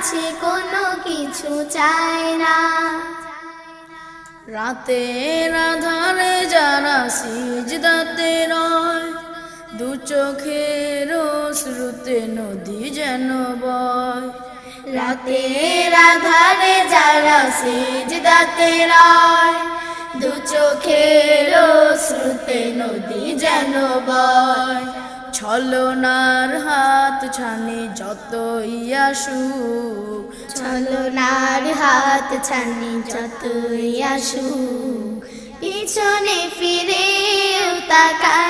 কাছে কোনো কিছু চায় না। রাতের আধারে যারা সিজদাতে রয় দু চোখের শ্রুতে নদী যেন বয়। রাতের আধারে যারা সিজদাতে রয় দু চোখের শ্রুতে নদী যেন বয়। ছলনার হাত ছানি যত ইয়াসু ছলনার হাত ছানি যত ইয়াসু পিছনে ফিরে তাকায়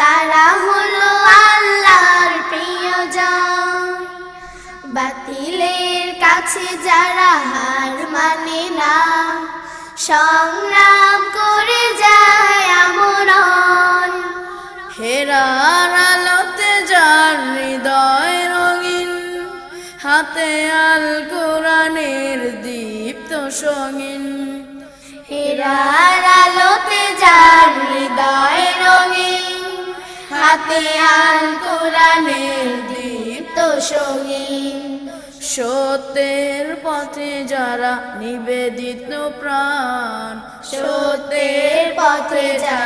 তারা হলো আল্লাহর প্রিয়জন। বাতিলের কাছে যারা হার মানে না সংগ্রাম করে যায় আমরণ। হেরার আলোতে যার হৃদয় রঙিন হাতে আল কোরআনের দীপ্ত সঙ্গিন। হেরার আলোতে যার হাতে আল কোরআনের দীপ্ত সঙ্গীন। সত্যের পথে যারা নিবেদিত প্রাণ সত্যের পথে যারা